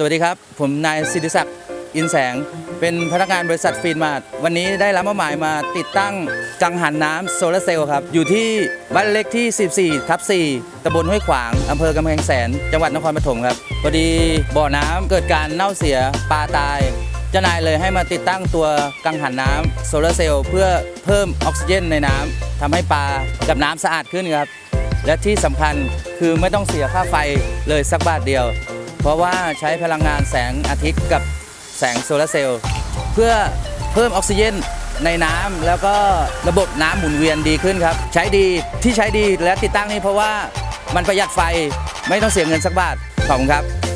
สวัสดีครับ ผมนายสิทธิศักดิ์อินแสง เป็นพนักงานบริษัทฟินมาร์ทวันนี้ได้รับมอบหมายมาติดตั้งกังหันน้ำโซลาร์เซลล์ครับ อยู่ที่บ้านเล็กที่ 14 ทับ 4ตำบลห้วยขวาง อำเภอกำแพงแสน จังหวัดนครปฐมครับพอดีบ่อน้ำเกิดการเน่าเสียปลาตายเจ้านายเลยให้มาติดตั้งตัวกังหันน้ำโซลาร์เซลล์เพื่อเพิ่มออกซิเจนในน้ำทำให้ปลากับน้ำสะอาดขึ้นครับและที่สำคัญคือไม่ต้องเสียค่าไฟเลยสักบาทเดียว เพราะว่าใช้พลังงานแสงอาทิตย์กับแสงโซลาร์เซลล์เพื่อเพิ่มออกซิเจนในน้ำแล้วก็ระบบน้ำหมุนเวียนดีขึ้นครับ ใช้ดีที่ใช้ดีและติดตั้งนี้เพราะว่ามันประหยัดไฟไม่ต้องเสียเงินสักบาทขอบคุณครับ